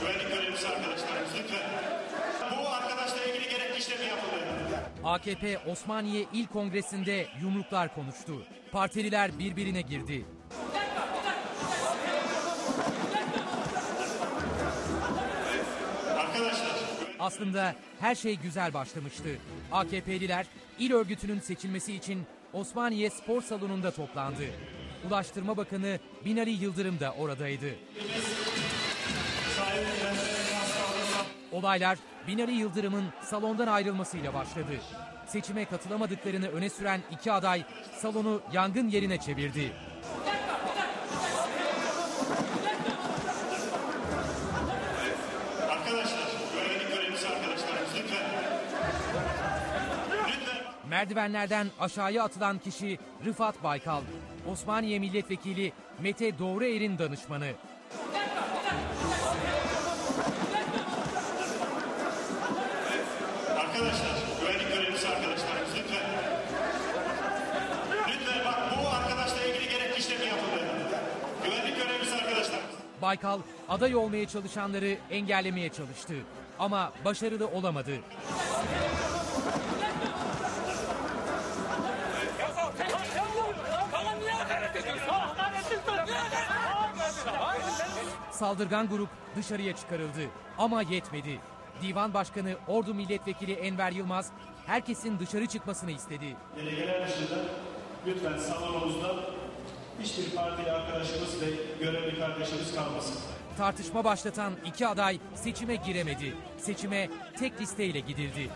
güvenlik görevlisi arkadaşlarımız lütfen. Bu arkadaşla ilgili gerekli işlemi yapıldı. AKP Osmaniye İl Kongresi'nde yumruklar konuştu. Partililer birbirine girdi. Aslında her şey güzel başlamıştı. AKP'liler il örgütünün seçilmesi için Osmaniye Spor Salonu'nda toplandı. Ulaştırma Bakanı Binali Yıldırım da oradaydı. Olaylar Binali Yıldırım'ın salondan ayrılmasıyla başladı. Seçime katılamadıklarını öne süren iki aday salonu yangın yerine çevirdi. Merdivenlerden aşağıya atılan kişi Rıfat Baykal. Osmaniye Milletvekili Mete Doğruer'in danışmanı. Arkadaşlar, güvenlik görevlisi arkadaşlarımız lütfen. Lütfen bak bu arkadaşla ilgili gerekli işlemi yapıldı. Güvenlik görevlisi arkadaşlarımız. Baykal aday olmaya çalışanları engellemeye çalıştı. Ama başarılı olamadı. Saldırgan grup dışarıya çıkarıldı ama yetmedi. Divan Başkanı Ordu Milletvekili Enver Yılmaz herkesin dışarı çıkmasını istedi. Delegeler dışında lütfen salonumuzda hiçbir partili arkadaşımız ve görevli kardeşimiz kalmasın. Tartışma başlatan iki aday seçime giremedi. Seçime tek listeyle gidildi.